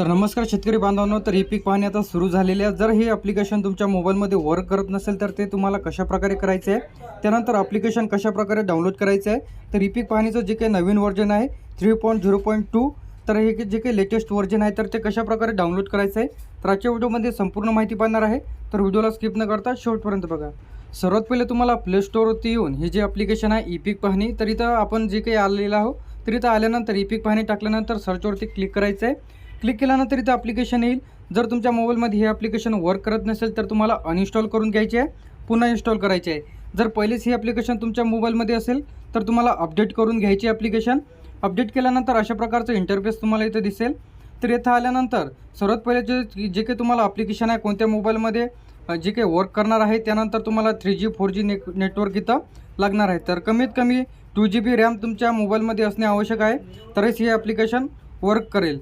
तर नमस्कार शेतकरी बांधवांनो तर हे पीक पाहणी आता सुरू झालेले आहे. जर हे ॲप्लिकेशन तुमच्या मोबाईलमध्ये वर्क करत नसेल तर ते तुम्हाला कशाप्रकारे करायचं आहे? त्यानंतर ॲप्लिकेशन कशा प्रकारे डाउनलोड करायचं आहे? तर ही पीक पाहणीचं जे काही नवीन व्हर्जन आहे three point zero point two तर हे जे काही लेटेस्ट व्हर्जन आहे तर ते कशा प्रकारे डाउनलोड करायचं आहे? तर आजच्या व्हिडिओमध्ये संपूर्ण माहिती पाहणार आहे. तर व्हिडिओला स्किप न करता शेवटपर्यंत बघा. सर्वात पहिले तुम्हाला प्ले स्टोअरवरती येऊन हे जे ॲप्लिकेशन आहे ई पीक पाहणी तर इथं आपण जे काही आलेलं आहो तर इथं आल्यानंतर ई पीक पाहणी टाकल्यानंतर सर्चवरती क्लिक करायचं आहे. क्लिक केल्यानंतर इथं ॲप्लिकेशन येईल. जर तुमच्या मोबाईलमध्ये हे ॲप्लिकेशन वर्क करत नसेल तर तुम्हाला अनइन्स्टॉल करून घ्यायचे आहे पुन्हा इन्स्टॉल करायचे आहे. जर पहिलेच हे ॲप्लिकेशन तुमच्या मोबाईलमध्ये असेल तर तुम्हाला अपडेट करून घ्यायची ॲप्लिकेशन अपडेट केल्यानंतर अशा प्रकारचं इंटरफेस तुम्हाला इथं दिसेल. तर इथं आल्यानंतर सर्वात पहिले जे जे काही तुम्हाला ॲप्लिकेशन आहे कोणत्या मोबाईलमध्ये जे काही वर्क करणार आहे त्यानंतर तुम्हाला three G four G net network इथं लागणार आहे. तर कमीत कमी टू जी बी रॅम तुमच्या मोबाईलमध्ये असणे आवश्यक आहे. तरच हे ॲप्लिकेशन वर्क करेल.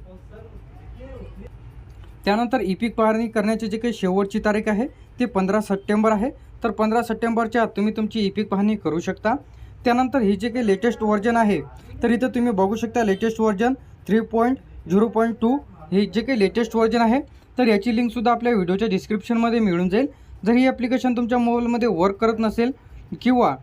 त्यानंतर ई पीक पाहणी करण्याची जी काही शेवटची तारीख आहे ती पंधरा सप्टेंबर आहे. तर पंधरा सप्टेंबरच्या आत तुम्ही तुमची ई पीक पाहणी करू शकता. त्यानंतर ही जे काही लेटेस्ट व्हर्जन आहे तर इथं तुम्ही बघू शकता latest version three point zero point two हे जे काही लेटेस्ट व्हर्जन आहे तर याची लिंकसुद्धा आपल्या व्हिडिओच्या डिस्क्रिप्शनमध्ये मिळून जाईल. जर ही ॲप्लिकेशन तुमच्या मोबाईलमध्ये वर्क करत नसेल किंवा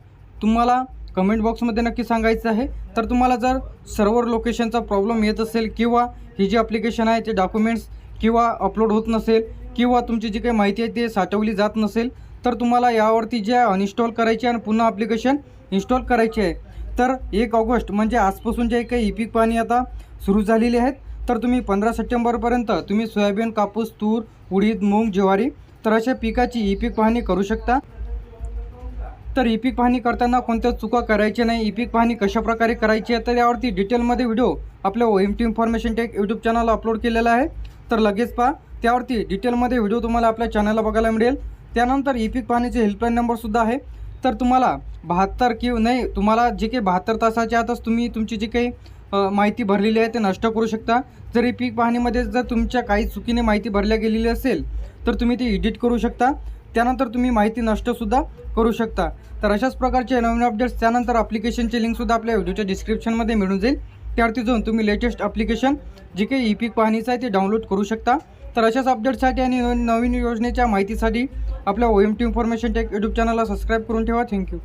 तुम्हाला कमेंट बॉक्समध्ये नक्की सांगायचं आहे तर तुम्हाला जर सर्व्हर लोकेशनचा प्रॉब्लेम येत असेल किंवा ही जी ॲप्लिकेशन आहे ते डॉक्युमेंट्स किंवा अपलोड होत नसेल किंवा तुमची जी काही माहिती आहे ते साठवली जात नसेल तर तुम्हाला यावरती जे अनइन्स्टॉल करायची आणि पुन्हा ॲप्लिकेशन इन्स्टॉल करायची आहे. तर एक ऑगस्ट म्हणजे आजपासून जे काही ई पीक पाणी आता सुरू झालेली आहेत तर तुम्ही पंधरा सप्टेंबरपर्यंत तुम्ही सोयाबीन कापूस तूर उडीद मूग ज्वारी तर अशा पिकाची ई पीक पाहणी करू शकता. तर ई पीक पाहणी करताना कोणत्या चुका करायच्या नाही ई पीक पाहणी कशाप्रकारे करायची आहे तर यावरती डिटेलमध्ये व्हिडिओ आपल्या O M T information tech YouTube चॅनलला अपलोड केलेला आहे. तर लगेच पहा. त्यावरती डिटेलमध्ये व्हिडिओ तुम्हाला आपल्या चॅनलला बघायला मिळेल. त्यानंतर ई पीक पाण्याचे हेल्पलाईन नंबरसुद्धा आहे. तर तुम्हाला बहात्तर किंवा नाही तुम्हाला जे काही बहात्तर तासाच्या आतच तुम्ही तुमची जी काही माहिती भरलेली आहे ते नष्ट करू शकता. जर ई पीक पाहणीमध्ये जर तुमच्या काही चुकीने माहिती भरल्या गेलेली असेल तर तुम्ही ती एडिट करू शकता. त्यानंतर तुम्ही माहिती नष्टसुद्धा करू शकता. तर अशाच प्रकारचे नवीन अपडेट्स त्यानंतर ॲप्लिकेशनची लिंकसुद्धा आपल्या व्हिडिओच्या डिस्क्रिप्शनमध्ये मिळून जाईल. त्यावरती जाऊन तुम्ही लेटेस्ट ॲप्लिकेशन जे काही ई पीक पाहणीचं आहे ते डाउनलोड करू शकता. तर अशाच अपडेट्ससाठी आणि नवीन योजनेच्या माहितीसाठी आपल्या O M T information tech YouTube चॅनलला सबस्क्राईब करून ठेवा. Thank you